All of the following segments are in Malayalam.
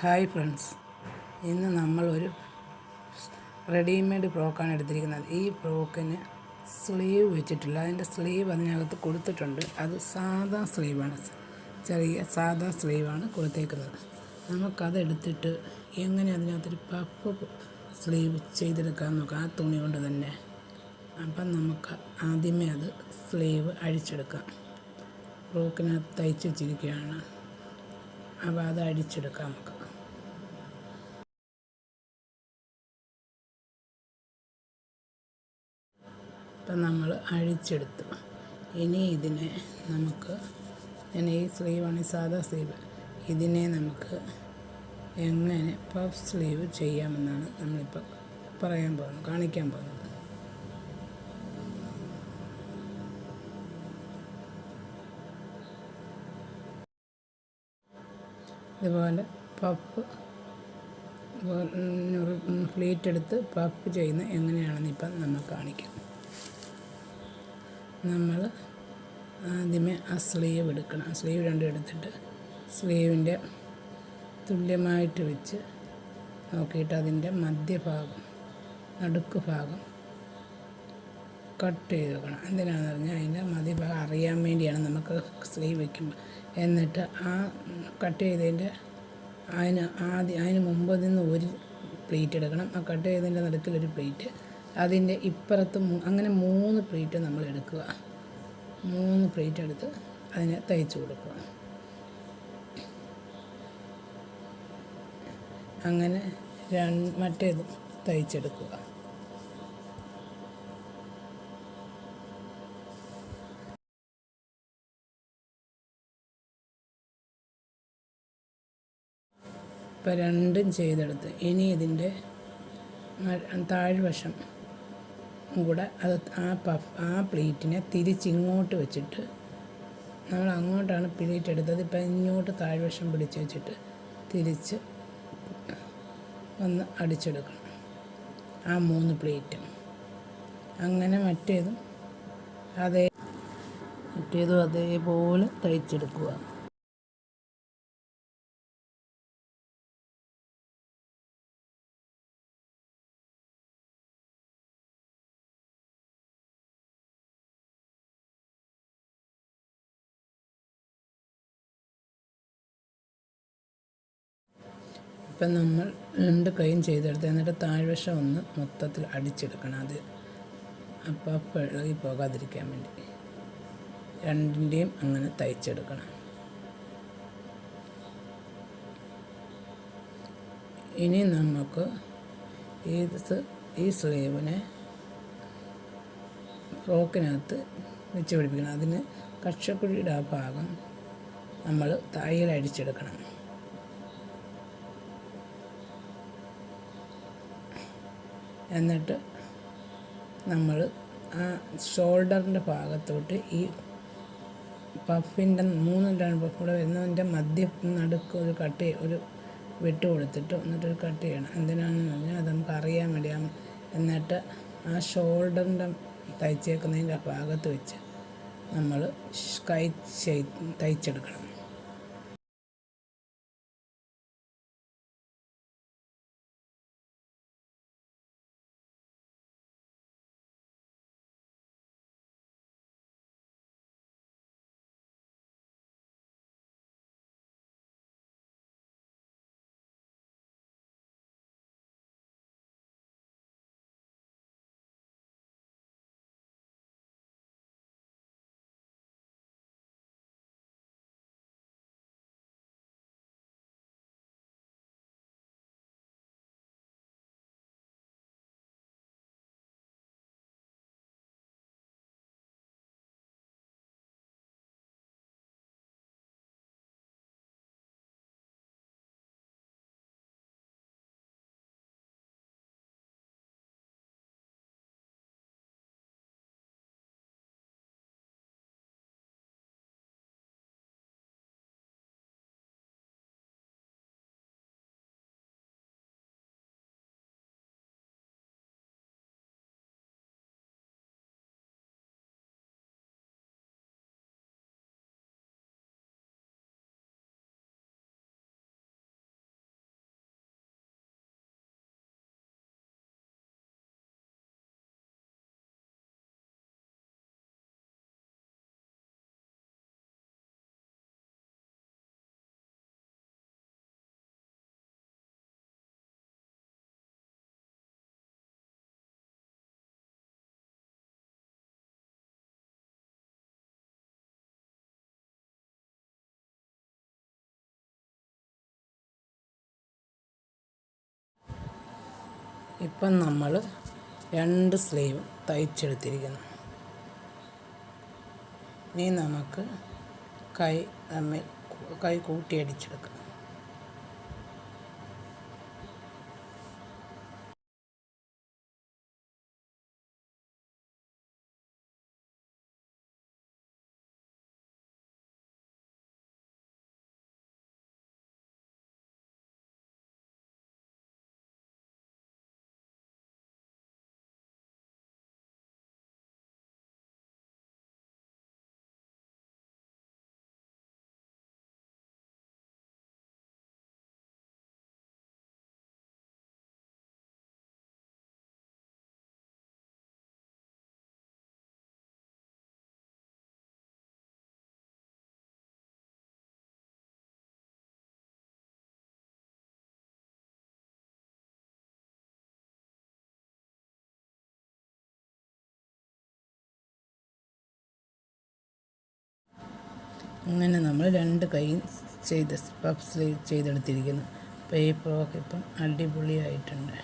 Hi friends. ഇന്ന് നമ്മൾ ഒരു റെഡിമെയ്ഡ് ഫ്രോക്കാണ് എടുത്തിരിക്കുന്നത്. ഈ ഫ്രോക്കിന് സ്ലീവ് വെച്ചിട്ടില്ല. അതിന്റെ സ്ലീവ് അതിനകത്ത് കൊടുത്തിട്ടുണ്ട്. അത് സാധാ സ്ലീവാണ്. ചെറിയ സാധാ സ്ലീവാണ് കൊടുത്തേക്കുന്നത്. നമുക്കത് എടുത്തിട്ട് എങ്ങനെ അതിനകത്തൊരു പഫ് സ്ലീവ് ചെയ്തെടുക്കാൻ നോക്കാം. ആ തുണി കൊണ്ട് തന്നെ. അപ്പം നമുക്ക് ആദ്യമേ അത് സ്ലീവ് അഴിച്ചെടുക്കാം. ഫ്രോക്കിനകത്ത് തയ്ച്ച് വെച്ചിരിക്കുകയാണ്. അപ്പോൾ അത് അടിച്ചെടുക്കാം നമുക്ക്. ഇപ്പം നമ്മൾ അഴിച്ചെടുത്തു. ഇനി ഇതിനെ നമുക്ക് ഞാൻ ഈ സ്ലീവാണ് സാധാ സ്ലീവ്. ഇതിനെ നമുക്ക് എങ്ങനെ പഫ് സ്ലീവ് ചെയ്യാമെന്നാണ് നമ്മളിപ്പോൾ പറയാൻ പോകുന്നത് കാണിക്കാൻ പോകുന്നത്. ഇതുപോലെ പഫ് ഫ്ലീറ്റ് എടുത്ത് പഫ് ചെയ്യുന്ന എങ്ങനെയാണെന്ന് ഇപ്പം നമ്മൾ കാണിക്കാം. നമ്മൾ ആദ്യമേ ആ സ്ലീവ് എടുക്കണം. സ്ലീവ് രണ്ടും എടുത്തിട്ട് സ്ലീവിന്റെ തുല്യമായിട്ട് വെച്ച് നോക്കിയിട്ട് അതിന്റെ മധ്യഭാഗം നടുക്ക് ഭാഗം കട്ട് ചെയ്ത് വെക്കണം. എന്തിനാണെന്ന് പറഞ്ഞാൽ അതിന്റെ മധ്യഭാഗം അറിയാൻ വേണ്ടിയാണ് നമുക്ക് സ്ലീവ് വയ്ക്കുമ്പോൾ എന്നിട്ട് ആ കട്ട് ചെയ്തതിന്റെ അതിന് ആദ്യം അതിന് മുമ്പ് നിന്ന് ഒരു പ്ലേറ്റ് എടുക്കണം. ആ കട്ട് ചെയ്തതിന്റെ നടുക്കിലൊരു പ്ലേറ്റ് അതിന്റെ ഇപ്പുറത്ത് അങ്ങനെ മൂന്ന് പ്ലേറ്റ് നമ്മൾ എടുക്കുക. മൂന്ന് പ്ലേറ്റ് എടുത്ത് അതിനെ തയ്ച്ച് കൊടുക്കുക. അങ്ങനെ രണ്ട് മറ്റേത് തയ്ച്ചെടുക്കുക ഇപ്പം രണ്ടും ചെയ്തെടുത്ത് ഇനി ഇതിന്റെ താഴ്വശം കൂടെ അത് ആ പഫ് ആ പ്ലേറ്റിനെ തിരിച്ചിങ്ങോട്ട് വെച്ചിട്ട് നമ്മൾ അങ്ങോട്ടാണ് പ്ലേറ്റ് എടുത്തത്. ഇപ്പം ഇങ്ങോട്ട് താഴ്വശം പിടിച്ച് വെച്ചിട്ട് തിരിച്ച് ഒന്ന് അടിച്ചെടുക്കണം. ആ മൂന്ന് പ്ലേറ്റും. അങ്ങനെ മറ്റേതും അതേ മറ്റേതും അതേപോലെ തയ്ച്ചെടുക്കുക ഇപ്പം നമ്മൾ രണ്ട് കൈയും ചെയ്തെടുത്ത് എന്നിട്ട് താഴ്വശം ഒന്ന് മൊത്തത്തിൽ അടിച്ചെടുക്കണം അത്. അപ്പോൾ പിളകി പോകാതിരിക്കാൻ വേണ്ടി. രണ്ടിന്റെയും അങ്ങനെ തയ്ച്ചെടുക്കണം. ഇനി നമുക്ക് ഈ ഈ സ്ലീവിനെ ഫ്രോക്കിനകത്ത് വെച്ച് പിടിപ്പിക്കണം. അതിന് കക്ഷക്കുഴിയുടെ ആ ഭാഗം നമ്മൾ തയ്യൽ അടിച്ചെടുക്കണം. എന്നിട്ട് നമ്മൾ ആ ഷോൾഡറിന്റെ ഭാഗത്തോട്ട് ഈ പഫിന്റെ മൂന്ന് രണ്ട് പഫ് കൂടെ വരുന്നതിന്റെ മധ്യ നടുക്ക് ഒരു കട്ട് ഒരു വെട്ട് കൊടുത്തിട്ട് എന്നിട്ടൊരു കട്ട് ചെയ്യണം. എന്തിനാണെന്ന് പറഞ്ഞാൽ അത് നമുക്ക് അറിയാൻ വേണ്ടിയാൽ എന്നിട്ട് ആ ഷോൾഡറിന്റെ തയ്ച്ചേക്കുന്നതിന്റെ ഭാഗത്ത് വെച്ച് നമ്മൾ കൈ തയ്ച്ചെടുക്കണം. ഇപ്പം നമ്മൾ രണ്ട് സ്ലീവ് തയ്ച്ചെടുത്തിരിക്കുന്നു. ഇനി നമുക്ക് കൈ തമ്മിൽ കൈ കൂട്ടിയടിച്ചെടുക്കാം അങ്ങനെ നമ്മൾ രണ്ട് കൈയും ചെയ്ത് പഫ് സ്ലീവ് ചെയ്തെടുത്തിരിക്കുന്നു. ഫ്രോക്ക് ഇപ്പം അടിപൊളിയായിട്ടുണ്ട്.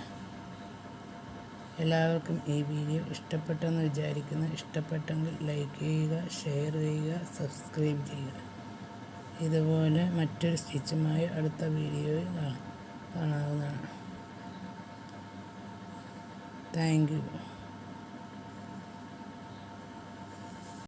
എല്ലാവർക്കും ഈ വീഡിയോ ഇഷ്ടപ്പെട്ടെന്ന് വിചാരിക്കുന്നു. ഇഷ്ടപ്പെട്ടെങ്കിൽ ലൈക്ക് ചെയ്യുക ഷെയർ ചെയ്യുക സബ്സ്ക്രൈബ് ചെയ്യുക. ഇതുപോലെ മറ്റൊരു സ്റ്റിച്ചുമായി അടുത്ത വീഡിയോയിൽ കാണാവുന്നതാണ്. Thank you